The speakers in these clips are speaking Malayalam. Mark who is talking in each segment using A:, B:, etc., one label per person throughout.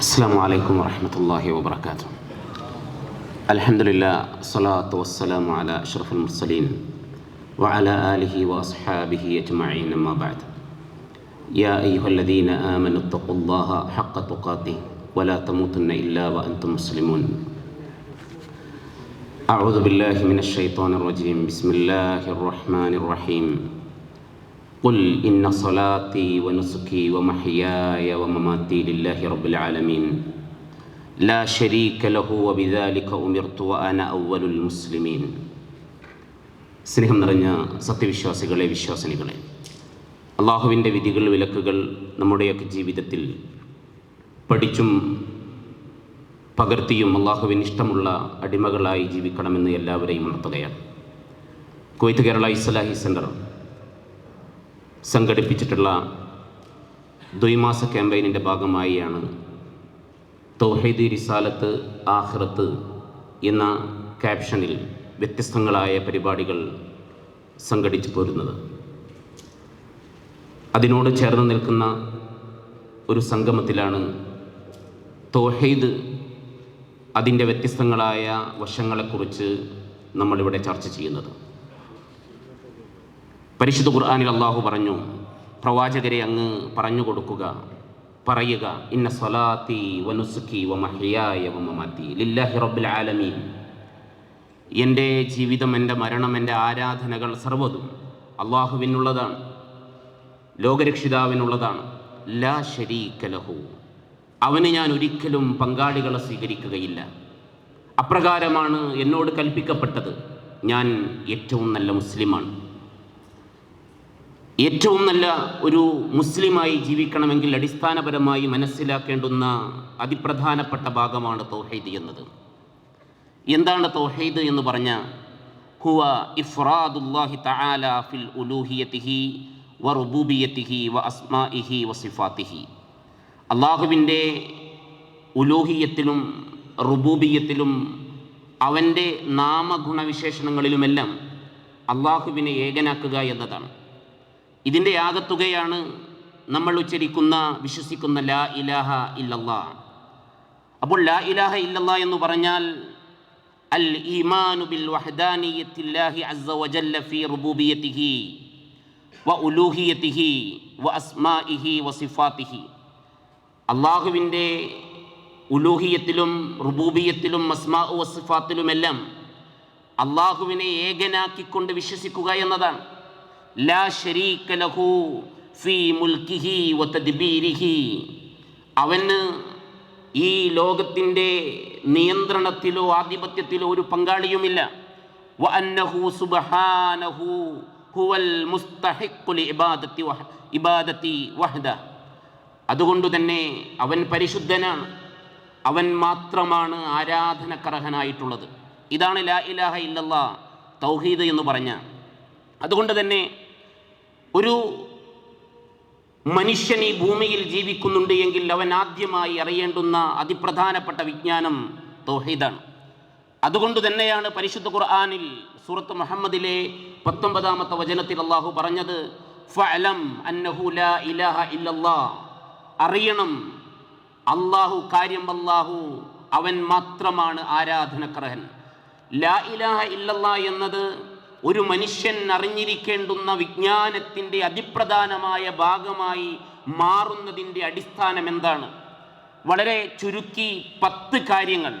A: السلام عليكم ورحمة الله وبركاته. الحمد لله الصلاة والسلام على أشرف المرسلين وعلى آله وأصحابه أجمعين أما بعد. يا أيها الذين آمنوا اتقوا الله حق تقاته ولا تموتن إلا وأنتم مسلمون. أعوذ بالله من الشيطان الرجيم. بسم الله الرحمن الرحيم. قل إن صلاتي ونسكي ومحياي ومماتي لله رب العالمين لا شريك له وبذلك أمرت وأنا أول المسلمين സ്നേഹം നിറഞ്ഞ സത്യവിശ്വാസികളെ വിശ്വാസിനികളെ അള്ളാഹുവിൻ്റെ വിധികൾ വിലക്കുകൾ നമ്മുടെയൊക്കെ ജീവിതത്തിൽ പഠിച്ചും പകർത്തിയും അള്ളാഹുവിന് ഇഷ്ടമുള്ള അടിമകളായി ജീവിക്കണമെന്ന് എല്ലാവരെയും ഉണർത്തുകയാണ് കുവൈത്ത് കേരള ഇസ്ലാഹി സെൻറ്റർ സംഘടിപ്പിച്ചിട്ടുള്ള ദ്വൈമാസ ക്യാമ്പയിനിന്റെ ഭാഗമായിയാണ് തൗഹീദ് റിസാലത്ത് ആഹ്റത്ത് എന്ന ക്യാപ്ഷനിൽ വ്യത്യസ്തങ്ങളായ പരിപാടികൾ സംഘടിച്ചു പോരുന്നത്. അതിനോട് ചേർന്ന് നിൽക്കുന്ന ഒരു സംഗമത്തിലാണ് തൗഹീദ് അതിന്റെ വ്യത്യസ്തങ്ങളായ വശങ്ങളെക്കുറിച്ച് നമ്മളിവിടെ ചർച്ച ചെയ്യുന്നത്. പരിശുദ്ധ ഖുർആാനിൽ അള്ളാഹു പറഞ്ഞു പ്രവാചകരെ അങ്ങ് പറഞ്ഞു കൊടുക്കുക പറയുക ഇന്ന സ്വലാത്തി വനുസുക്കി വമഹിയായ വമമത്തി ലില്ലാഹി റബ്ബിൽ ആലമീൻ. എന്റെ ജീവിതം എന്റെ മരണം എന്റെ ആരാധനകൾ സർവതും അള്ളാഹുവിനുള്ളതാണ് ലോകരക്ഷിതാവിനുള്ളതാണ്. ലാ ശരീക ലഹു. അവന് ഞാൻ ഒരിക്കലും പങ്കാളികളെ സ്വീകരിക്കുകയില്ല. അപ്രകാരമാണ് എന്നോട് കൽപ്പിക്കപ്പെട്ടത്. ഞാൻ ഏറ്റവും നല്ല മുസ്ലിമാണ്. ഏറ്റവും നല്ല ഒരു മുസ്ലിമായി ജീവിക്കണമെങ്കിൽ അടിസ്ഥാനപരമായി മനസ്സിലാക്കേണ്ടുന്ന അതിപ്രധാനപ്പെട്ട ഭാഗമാണ് തൗഹീദ് എന്നത്. എന്താണ് തൗഹീദ് എന്ന് പറഞ്ഞ ഹുവ ഇഫ്രാദുല്ലാഹി തആല ഫിൽ ഉലൂഹിയത്തിഹി വ റുബൂബിയത്തിഹി വ അസ്മാഇഹി വ സിഫാത്തിഹി. അള്ളാഹുവിന്റെ ഉലൂഹിയത്തിലും റുബൂബിയത്തിലും അവന്റെ നാമഗുണവിശേഷണങ്ങളിലുമെല്ലാം അള്ളാഹുവിനെ ഏകനാക്കുക എന്നതാണ്. ഇതിന്റെ ആകത്തുകയാണ് നമ്മൾ ഉച്ചരിക്കുന്ന വിശ്വസിക്കുന്ന ലാ ഇലാഹ ഇല്ലല്ലാ. അപ്പോൾ ലാ ഇലാഹ ഇല്ലല്ലാ എന്ന് പറഞ്ഞാൽ അൽ ഈമാനു ബിൽ വഹദാനിയത്തില്ലാഹി അസ്സ വജല്ല ഫീ റുബൂബിയത്തിഹി വ ഉലൂഹിയത്തിഹി വ അസ്മാഇഹി വ സിഫാത്തിഹി. അള്ളാഹുവിന്റെ ഉലൂഹിയത്തിലും റുബൂബിയത്തിലും അസ്മാ വസിഫാത്തിലുമെല്ലാം അള്ളാഹുവിനെ ഏകനാക്കിക്കൊണ്ട് വിശ്വസിക്കുക എന്നതാണ്. ലാ ലഹു അവന് ഈ ലോകത്തിന്റെ നിയന്ത്രണത്തിലോ ആധിപത്യത്തിലോ ഒരു പങ്കാളിയുമില്ല. വ അന്നഹു ഹുവൽ വഹദ. അതുകൊണ്ട് തന്നെ അവൻ പരിശുദ്ധനാണ്. അവൻ മാത്രമാണ് ആരാധനക്കർഹനായിട്ടുള്ളത്. ഇതാണ് ലാ ഇലാഹ ഇല്ലല്ലാ തൗഹീദ് എന്ന് പറഞ്ഞ അതുകൊണ്ട് തന്നെ ഒരു മനുഷ്യൻ ഈ ഭൂമിയിൽ ജീവിക്കുന്നുണ്ട് എങ്കിൽ അവൻ ആദ്യമായി അറിയേണ്ടുന്ന അതിപ്രധാനപ്പെട്ട വിജ്ഞാനം തൗഹീദാണ്. അതുകൊണ്ട് തന്നെയാണ് പരിശുദ്ധ ഖുർആാനിൽ സൂറത്ത് മുഹമ്മദിലെ പത്തൊമ്പതാമത്തെ വചനത്തിൽ അള്ളാഹു പറഞ്ഞത് അന്നഹു ലാ ഇലാഹ അറിയണം അള്ളാഹു കാര്യം അല്ലാഹു അവൻ മാത്രമാണ് ആരാധനക്കർഹൻ. ലാ ഇലാഹ ഇല്ലല്ലാ എന്നത് ഒരു മനുഷ്യൻ അറിഞ്ഞിരിക്കേണ്ടുന്ന വിജ്ഞാനത്തിന്റെ അതിപ്രധാനമായ ഭാഗമായി മാറുന്നതിന്റെ അടിസ്ഥാനം എന്താണ്? വളരെ ചുരുക്കി പത്ത് കാര്യങ്ങൾ.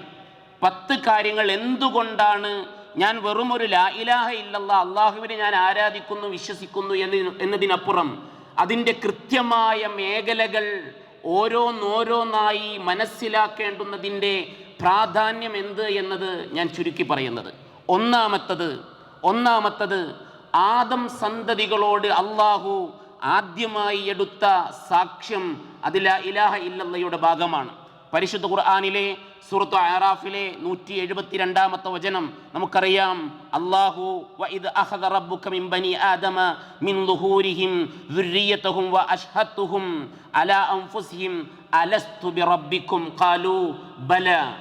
A: പത്ത് കാര്യങ്ങൾ എന്തുകൊണ്ടാണ് ഞാൻ വെറും ഒരു ലാ ഇലാഹ ഇല്ലല്ല അള്ളാഹുവിനെ ഞാൻ ആരാധിക്കുന്നു വിശ്വസിക്കുന്നു എന്ന് എന്നതിനപ്പുറം അതിന്റെ കൃത്യമായ മേഖലകൾ ഓരോന്നോരോന്നായി മനസ്സിലാക്കേണ്ടുന്നതിന്റെ പ്രാധാന്യം എന്ത് എന്നത് ഞാൻ ചുരുക്കി പറയുന്നത്. ഒന്നാമത്തത് ഒന്നാമത്തത് ആദം സന്തതികളോട് അള്ളാഹു ആദ്യമായി എടുത്ത സാക്ഷ്യം അതില ഇലാഹ ഇല്ലയുടെ ഭാഗമാണ്. പരിശുദ്ധ ഖുർആാനിലെ സൂറത്ത് ആറാഫിലെ നൂറ്റി എഴുപത്തി രണ്ടാമത്തെ വചനം നമുക്കറിയാം. അള്ളാഹു വഇദ് അഖദ റബ്ബുക മിൻ ബനി ആദമ മിൻ ളുഹൂരിഹിം ദുർരിയതഹും വഅശ്ഹത്തുഹും അലാ അൻഫുസിഹിം അലസ്തു ബിറബ്ബിക്കും ഖാലു ബല.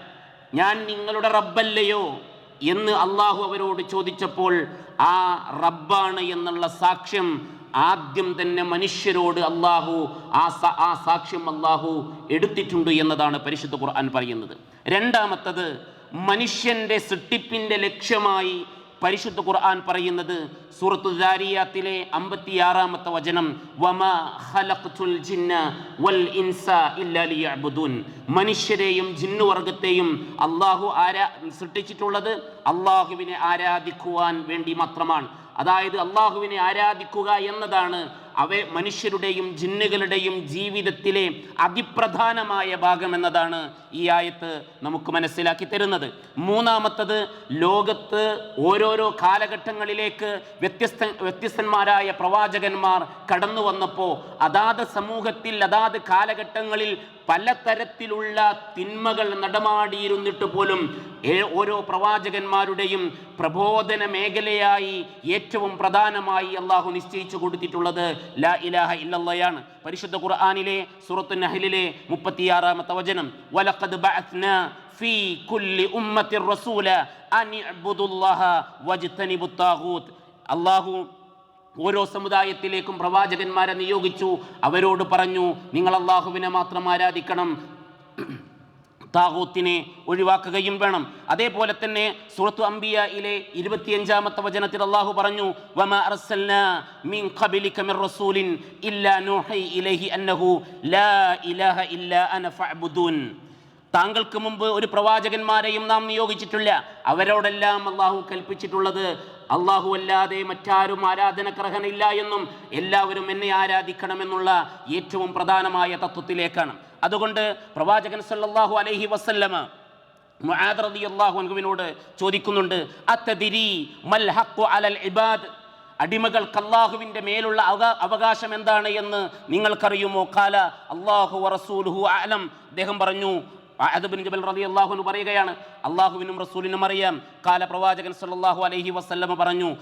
A: ഞാൻ നിങ്ങളുടെ റബ്ബല്ലയോ? എന്ന് അള്ളാഹു അവരോട് ചോദിച്ചപ്പോൾ ആ റബ്ബാണ് എന്നുള്ള സാക്ഷ്യം ആദ്യം തന്നെ മനുഷ്യരോട് അള്ളാഹു ആ ആ സാക്ഷ്യം അള്ളാഹു എടുത്തിട്ടുണ്ട് എന്നതാണ് പരിശുദ്ധ ഖുർആൻ പറയുന്നത്. രണ്ടാമത്തത് മനുഷ്യന്റെ സൃഷ്ടിപ്പിന്റെ ലക്ഷ്യമായി പരിശുദ്ധ ഖുർആൻ പറയുന്നത് സൂറത്തു ദാരിയാത്തിലെ അമ്പത്തിയാറാമത്തെ വചനം വമാ ഖലഖ്തുൽ ജിന്ന വൽ ഇൻസ ഇല്ലാ ലിയഅ്ബുദൂൻ. മനുഷ്യരെയും അള്ളാഹു ആരാ സൃഷ്ടിച്ചിട്ടുള്ളത്? അള്ളാഹുവിനെ ആരാധിക്കുവാൻ വേണ്ടി മാത്രമാണ്. അതായത് അള്ളാഹുവിനെ ആരാധിക്കുക എന്നതാണ് അവ മനുഷ്യരുടെയും ജിന്നുകളുടെയും ജീവിതത്തിലെ അതിപ്രധാനമായ ഭാഗം എന്നതാണ് ഈ ആയത്ത് നമുക്ക് മനസ്സിലാക്കി തരുന്നത്. മൂന്നാമത്തത് ലോകത്ത് ഓരോരോ കാലഘട്ടങ്ങളിലേക്ക് വ്യത്യസ്ത വ്യത്യസ്തന്മാരായ പ്രവാചകന്മാർ കടന്നു വന്നപ്പോൾ അതാത് സമൂഹത്തിൽ അതാത് കാലഘട്ടങ്ങളിൽ പലതരത്തിലുള്ള തിന്മകൾ നടമാടിയിരുന്നിട്ട് പോലും ഓരോ പ്രവാചകന്മാരുടെയും പ്രബോധന മേഖലയായി ഏറ്റവും പ്രധാനമായി അള്ളാഹു നിശ്ചയിച്ചു കൊടുത്തിട്ടുള്ളത് ലാ ഇലാഹ ഇല്ലല്ലയാണ്. പരിശുദ്ധ ഖുർആാനിലെ സുറത്ത് നഹലിലെ മുപ്പത്തിയാറാമത്തെ വചനം വലഖദ് ഫീ കുല്ലി റസൂല അള്ളാഹു ഓരോ സമുദായത്തിലേക്കും പ്രവാചകന്മാരെ നിയോഗിച്ചു. അവരോട് പറഞ്ഞു നിങ്ങൾ അള്ളാഹുവിനെ മാത്രം ആരാധിക്കണം. താകൂത്തിനെ ഒഴിവാക്കുകയും വേണം. അതേപോലെ തന്നെ സൂറത്തു അംബിയയിലെ ഇരുപത്തിയഞ്ചാമത്തെ വചനത്തിൽ അള്ളാഹു പറഞ്ഞു താങ്കൾക്ക് മുമ്പ് ഒരു പ്രവാചകന്മാരെയും നാം നിയോഗിച്ചിട്ടില്ല. അവരോടെല്ലാം അള്ളാഹു കൽപ്പിച്ചിട്ടുള്ളത് അള്ളാഹു അല്ലാതെ മറ്റാരും ആരാധന ആരാധനക്കർഹനില്ല എന്നും എല്ലാവരും എന്നെ ആരാധിക്കണമെന്നുള്ള ഏറ്റവും പ്രധാനമായ തത്വത്തിലേക്കാണ്. അതുകൊണ്ട് പ്രവാചകൻ സല്ലാഹു അലൈഹി വസല്ലമ മുആദ് റളിയല്ലാഹു അൻഹുവിനോട് ചോദിക്കുന്നുണ്ട് അത്തദിരി മൽ ഹഖു അലൽ ഇബാദ്? മേലുള്ള അവകാ- അവകാശം എന്താണ് എന്ന് നിങ്ങൾക്കറിയുമോ? കാല അള്ളാഹു റസൂലുഹു അലം അദ്ദേഹം പറഞ്ഞു ബിൻ ജബൽ പറയുകയാണ് അള്ളാഹുവിനും റസൂലിനും അറിയാം. കാല പ്രവാചകൻ സല്ലല്ലാഹു അലൈഹി വസല്ലമ പറഞ്ഞു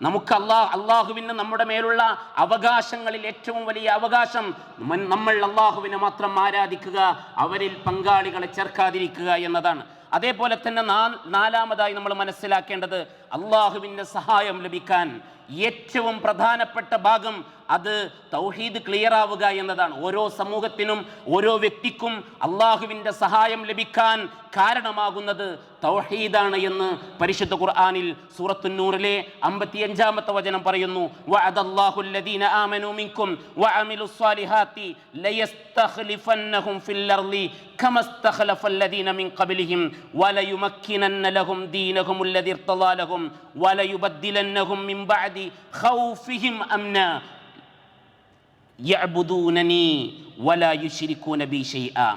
A: നമുക്ക് അള്ളാഹ് അള്ളാഹുവിന് നമ്മുടെ മേലുള്ള അവകാശങ്ങളിൽ ഏറ്റവും വലിയ അവകാശം നമ്മൾ അള്ളാഹുവിനെ മാത്രം ആരാധിക്കുക അവരിൽ പങ്കാളികളെ ചേർക്കാതിരിക്കുക എന്നതാണ്. അതേപോലെ തന്നെ നാലാമതായി നമ്മൾ മനസ്സിലാക്കേണ്ടത് അള്ളാഹുവിന്റെ സഹായം ലഭിക്കാൻ ഏറ്റവും പ്രധാനപ്പെട്ട ഭാഗം അത് തൗഹീദ് ക്ലിയർ ആവുക എന്നതാണ്. ഓരോ സമൂഹത്തിനും ഓരോ വ്യക്തിക്കും അള്ളാഹുവിന്റെ സഹായം ലഭിക്കാൻ കാരണമാകുന്നത് തൗഹീദാണ് എന്ന് പരിശുദ്ധ ഖുർആാനിൽ സൂറത്തുന്നൂറിലെ അമ്പത്തിയഞ്ചാമത്തെ വചനം പറയുന്നു. വഅദല്ലാഹുല്ലദീന ആമനു മിൻകും വഅമിലുസ്സാലിഹാത്തി ലയസ്തഖ്ലിഫന്നഹും ഫിൽ അർളി കമസ്തഖ്ലഫല്ലദീന മിൻ ഖബ്ലിഹിം വലയുമക്കിനന്ന ലഹും ദീനഹും അല്ലദി ഇർത്തദാ മിൻ ബഅദി ഖൗഫിഹിം അംന യഅ്ബുദൂനനി വലാ യുശ്രികൂന ബി ഷൈആ.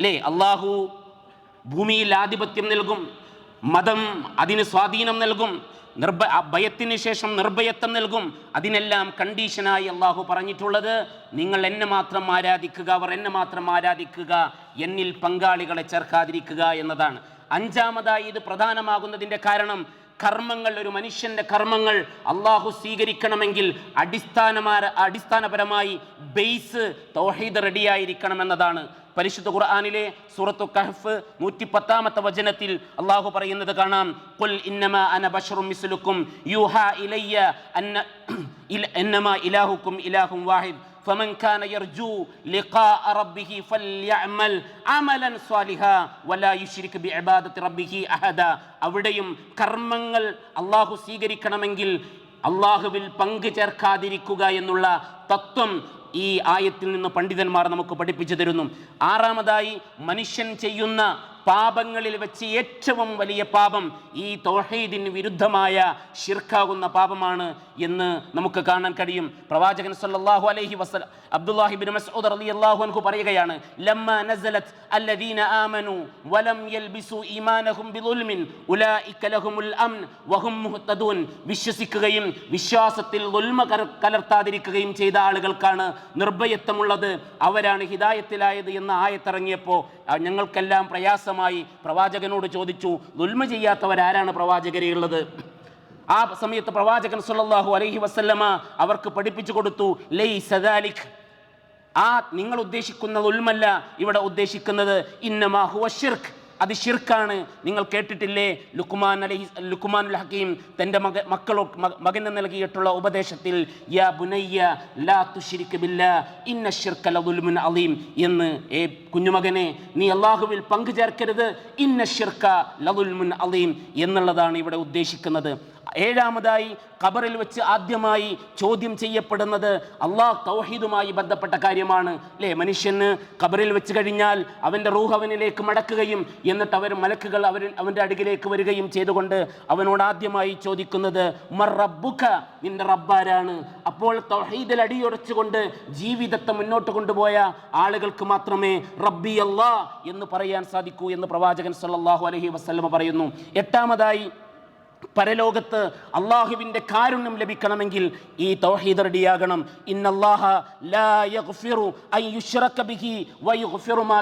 A: അല്ലേ അള്ളാഹു ഭൂമിയിൽ ആധിപത്യം നൽകും മതം അതിന് സ്വാധീനം നൽകും നിർഭ ഭയത്തിന് ശേഷം നിർഭയത്വം നൽകും. അതിനെല്ലാം കണ്ടീഷനായി അള്ളാഹു പറഞ്ഞിട്ടുള്ളത് നിങ്ങൾ എന്നെ മാത്രം ആരാധിക്കുക അവർ എന്നെ മാത്രം ആരാധിക്കുക എന്നിൽ പങ്കാളികളെ ചേർക്കാതിരിക്കുക എന്നതാണ്. അഞ്ചാമതായി ഇത് പ്രധാനമാകുന്നതിന്റെ കാരണം കർമ്മങ്ങൾ ഒരു മനുഷ്യന്റെ കർമ്മങ്ങൾ അള്ളാഹു സ്വീകരിക്കണമെങ്കിൽ അടിസ്ഥാനമാര അടിസ്ഥാനപരമായി ബേസ് തൗഹീദ് റെഡിയായിരിക്കണം എന്നതാണ്. പരിശുദ്ധ ഖുർആാനിലെ സൂറത്തു കഹഫ് നൂറ്റി പത്താമത്തെ വചനത്തിൽ അള്ളാഹു പറയുന്നത് കാണാം. ഖുൽ ഇന്നമാ അന ബശറും മിസ്ലുക്കും ഇലയ്യ അന്ന ഇന്നമാ ഇലാഹുക്കും ഇലാഹും വാഹിദ്. فمن كان يرجو لقاء ربه فليعمل عملا صالحا ولا يشرك بعبادة ربه أحدا അവിടെയും കർമ്മങ്ങൾ അള്ളാഹു സ്വീകരിക്കണമെങ്കിൽ അള്ളാഹുവിൽ പങ്കു ചേർക്കാതിരിക്കുക എന്നുള്ള തത്വം ഈ ആയത്തിൽ നിന്ന് പണ്ഡിതന്മാർ നമുക്ക് പഠിപ്പിച്ചു തരുന്നു ആറാമതായി മനുഷ്യൻ ചെയ്യുന്ന പാപങ്ങളിൽ വെച്ച് ഏറ്റവും വലിയ പാപം ഈ തോഹീദിന് വിരുദ്ധമായ ഷിർക്കാകുന്ന പാപമാണ് എന്ന് നമുക്ക് കാണാൻ കഴിയും. പ്രവാചകൻ സല്ലല്ലാഹു അലൈഹി വസല്ലം അബ്ദുല്ലാഹി ബിൻ മസ്ഊദ് റളിയല്ലാഹു അൻഹു പറയുകയാണ് ലമ്മ നസലത് അല്ലദീന ആമനു വലം യൽബിസു ഈമാനഹും ബിദുൽമിൻ ഉലൈക ലഹുമുൽ അംൻ വഹും മുഹ്തദൂൻ. വിശ്വസിക്കുകയും വിശ്വാസത്തിൽ ദുൽമ കല- കലർത്താതിരിക്കുകയും ചെയ്ത ആളുകൾക്കാണ് നിർഭയത്വമുള്ളത്. അവരാണ് ഹിദായത്തിലായത് എന്ന ആയത്തിറങ്ങിയപ്പോൾ ഞങ്ങൾക്കെല്ലാം പ്രയാസമായി പ്രവാചകനോട് ചോദിച്ചു ദുൽമ ചെയ്യാത്തവരാരാണ് പ്രവാചകരെയുള്ളത് ആ സമയത്ത് പ്രവാചകൻ സുല്ലാഹു അലൈഹി വസല്ലമ അവർക്ക് പഠിപ്പിച്ചു കൊടുത്തു ലൈ സദാലിഖ് ആ നിങ്ങൾ ഉദ്ദേശിക്കുന്ന ഉൽമല്ല ഇവിടെ ഉദ്ദേശിക്കുന്നത് ഇന്നമാ അത് ഷിർക്കാണ് നിങ്ങൾ കേട്ടിട്ടില്ലേ? ലുക്കുമാൻ അലഹി ലുക്കുമാനുൽ ഹക്കീം തന്റെ മക മക്കളോ മകന് നൽകിയിട്ടുള്ള ഉപദേശത്തിൽ യാ ബുനയ്യ ലാ ബില്ലാ ഇന്ന ഷിർക ലദുൽമുൻ അലീം എന്ന് ഏ കുഞ്ഞുമകനെ നീ അള്ളാഹുവിൽ പങ്കു ചേർക്കരുത് ഇന്ന ഷിർക്ക ലതുൽമുൻ അലീം എന്നുള്ളതാണ് ഇവിടെ ഉദ്ദേശിക്കുന്നത്. ഏഴാമതായി ഖബറിൽ വെച്ച് ആദ്യമായി ചോദ്യം ചെയ്യപ്പെടുന്നത് അള്ളാഹ് തൗഹീദുമായി ബന്ധപ്പെട്ട കാര്യമാണ്. അല്ലേ മനുഷ്യന് ഖബറിൽ വെച്ച് കഴിഞ്ഞാൽ അവന്റെ റൂഹ് അവനിലേക്ക് മടക്കുകയും എന്നിട്ട് അവർ മലക്കുകൾ അവർ അവന്റെ അടുകിലേക്ക് വരികയും ചെയ്തുകൊണ്ട് അവനോട് ആദ്യമായി ചോദിക്കുന്നത് മർ നിന്റെ റബ്ബാരാണ്. അപ്പോൾ തൗഹീദിൽ അടിയുറച്ചുകൊണ്ട് ജീവിതത്തെ മുന്നോട്ട് കൊണ്ടുപോയ ആളുകൾക്ക് മാത്രമേ റബ്ബി അല്ലാ എന്ന് പറയാൻ സാധിക്കൂ എന്ന് പ്രവാചകൻ സല്ലാഹു അലഹി വസ്ലമ പറയുന്നു. എട്ടാമതായി പരലോകത്ത് അള്ളാഹുവിന്റെ കാരുണ്യം ലഭിക്കണമെങ്കിൽ ഈ തൗഹീദ് റെഡിയാകണം. ഇന്നല്ലാഹ ലാ യഗ്ഫിറു ബിഹി മാ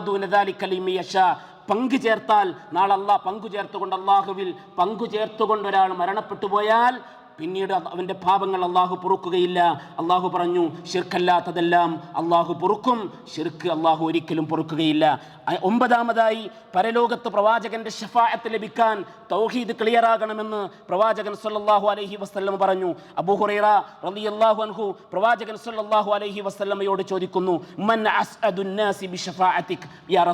A: യശാ. പങ്കു ചേർത്താൽ നാളെ അള്ളാഹ് പങ്കു ചേർത്തുകൊണ്ട് അള്ളാഹുവിൽ പങ്കു ചേർത്തുകൊണ്ട് ഒരാൾ മരണപ്പെട്ടു പോയാൽ പിന്നീട് അവന്റെ പാപങ്ങൾ അള്ളാഹു പൊറുക്കുകയില്ല. അള്ളാഹു പറഞ്ഞു ഷിർക്കല്ലാത്തതെല്ലാം അള്ളാഹു പൊറുക്കും. ഷിർക്ക് അള്ളാഹു ഒരിക്കലും പൊറുക്കുകയില്ല. ഒമ്പതാമതായി പരലോകത്ത് പ്രവാചകന്റെ ഷഫായത്ത് ലഭിക്കാൻ തൗഹീദ് ക്ലിയർ ആകണമെന്ന് പ്രവാചകൻ സല്ലാഹു അലഹി വസല്ലം പറഞ്ഞു. അബുഹുറൈറ റളിയല്ലാഹു അൻഹു പ്രവാചകൻ സല്ലാഹു അലഹി വസല്ലമയോട് ചോദിക്കുന്നു മൻ യാ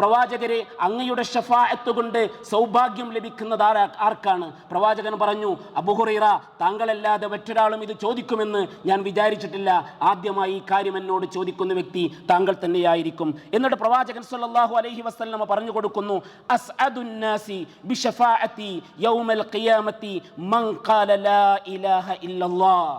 A: പ്രവാചകരെ അങ്ങയുടെ ഷഫായത്ത് കൊണ്ട് സൗഭാഗ്യം ലഭിക്കുന്നത് ആർക്കാണ്? പ്രവാചകൻ പറഞ്ഞു അബൂ ഹുറൈറ താങ്കളല്ലാതെ മറ്റൊരാളും ഇത് ചോദിക്കുമെന്ന് ഞാൻ വിചാരിച്ചിട്ടില്ല. ആദ്യമായി ഈ കാര്യം എന്നോട് ചോദിക്കുന്ന വ്യക്തി താങ്കൾ തന്നെയായിരിക്കും. എന്നിട്ട് പ്രവാചകൻ സല്ലല്ലാഹു അലൈഹി വസല്ലമ പറഞ്ഞു കൊടുക്കുന്നു അസ്അദുന്നാസി ബിശഫാഅതി യൗമൽ ഖിയാമത്തി മൻ ഖാല ലാ ഇലാഹ ഇല്ലല്ലാഹ്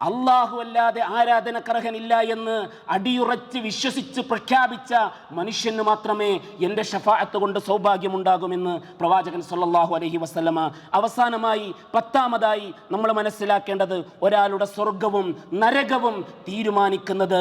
A: അള്ളാഹു അല്ലാതെ ആരാധനക്കർഹനില്ല എന്ന് അടിയുറച്ച് വിശ്വസിച്ച് പ്രഖ്യാപിച്ച മനുഷ്യന് മാത്രമേ എന്റെ ഷഫാഅത്ത് കൊണ്ട് സൗഭാഗ്യമുണ്ടാകുമെന്ന് പ്രവാചകൻ സല്ലാഹു അലഹി വസ്ലമ അവസാനമായി പത്താമതായി നമ്മൾ മനസ്സിലാക്കേണ്ടത് ഒരാളുടെ സ്വർഗവും നരകവും തീരുമാനിക്കുന്നത്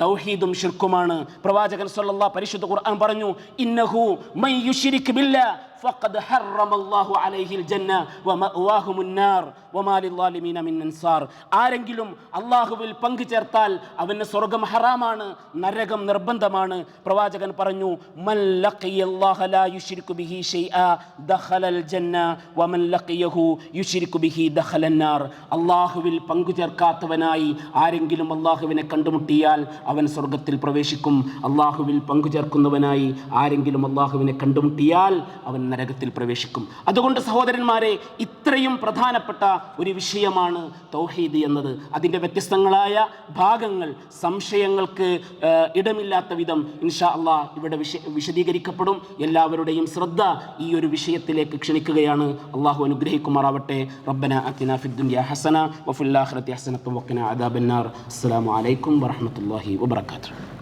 A: തൗഹീദും ഷിർക്കുമാണ് പ്രവാചകൻ സല്ലാ പരിശുദ്ധ ഖുർആൻ പറഞ്ഞു ഇന്നഹു മൈ യുശ്രിക് ബില്ലാഹ് فقد حرم الله عليه الجنة ومأواهم النار وما للظالمين من أنصار ആരെങ്കിലും അള്ളാഹുവിൽ പങ്കു ചേർത്താൽ അവന് സ്വർഗം ഹറാമാണ് നരകം നിർബന്ധമാണ് പ്രവാചകൻ പറഞ്ഞു മൻ ലഖിയല്ലാഹ ലാ യുശ്രികു ബിഹി ഷൈആ ദഖലൽ ജന്ന വമൻ ലഖിയഹു യുശ്രികു ബിഹി ദഖലൻ നാർ അള്ളാഹുവിൽ പങ്കു ചേർക്കാത്തവനായി ആരെങ്കിലും അള്ളാഹുവിനെ കണ്ടുമുട്ടിയാൽ അവൻ സ്വർഗത്തിൽ പ്രവേശിക്കും അള്ളാഹുവിൽ പങ്കു ചേർക്കുന്നവനായി ആരെങ്കിലും അള്ളാഹുവിനെ കണ്ടുമുട്ടിയാൽ അവൻ നരകത്തിൽ പ്രവേശിക്കും. അതുകൊണ്ട് സഹോദരന്മാരെ ഇത്രയും പ്രധാനപ്പെട്ട ഒരു വിഷയമാണ് തൗഹീദ് എന്നത്. അതിന്റെ വ്യത്യസ്തങ്ങളായ ഭാഗങ്ങൾ സംശയങ്ങൾക്ക് ഇടമില്ലാത്ത വിധം ഇൻഷാ അള്ളാ ഇവിടെ വിശ വിശദീകരിക്കപ്പെടും. എല്ലാവരുടെയും ശ്രദ്ധ ഈ ഒരു വിഷയത്തിലേക്ക് ക്ഷണിക്കുകയാണ്. അള്ളാഹു അനുഗ്രഹിക്കുമാറാവട്ടെ. റബ്ബന അത്തിന ഫിദ്ദുനിയ ഹസന വഫുല്ലാഹ്റത്തി ഹസനത്തും വക്കന അദാബന്നാർ. അസ്സലാമു അലൈക്കും വറഹ്മത്തുള്ളാഹി വബറകാതുഹു.